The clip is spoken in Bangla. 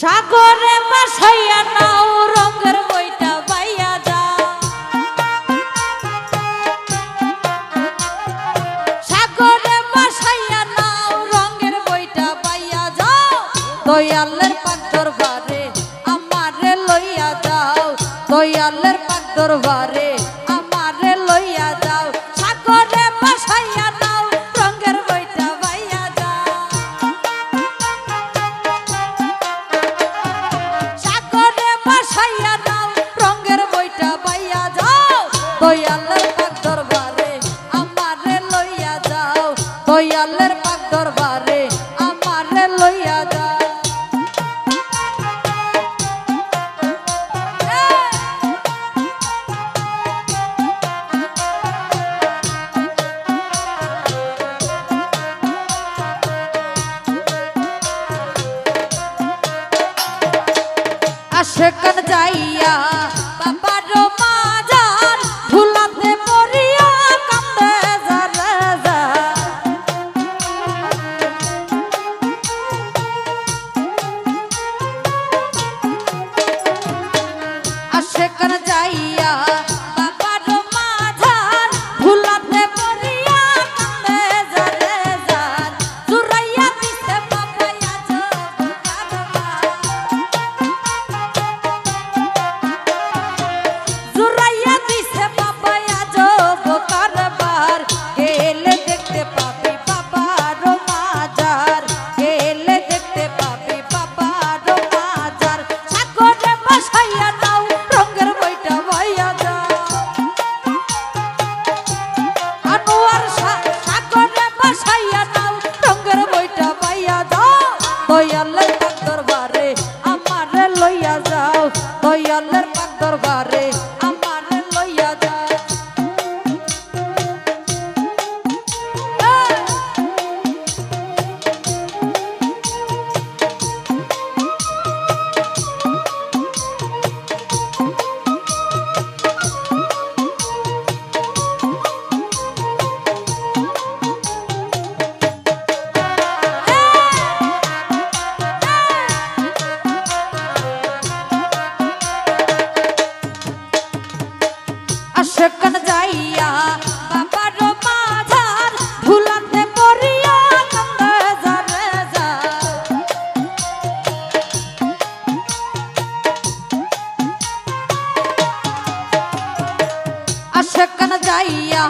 সাগরে বাসাইয়া নাও, রঙের বইটা বাইয়া যা সাগরে বাসাইয়া নাও, রঙের বইটা বাইয়া যাও দয়ালের পাক দরবারে আমারে লইয়া যাও, দয়ালের পাক দরবারে দয়ালের পাক দরবারে আমারে লইয়া যাও দয়ালের পাক দরবারে আমারে এই! যাইয়া আশেকান যাইয়া দয়ালের পাক দরবারে আমার লইয়া যাও দয়ালের পাক দরবারে। সেখানে যাইয়া বাবার মাঝার ধুলাতে পড়িয়া সেখানে যাইয়া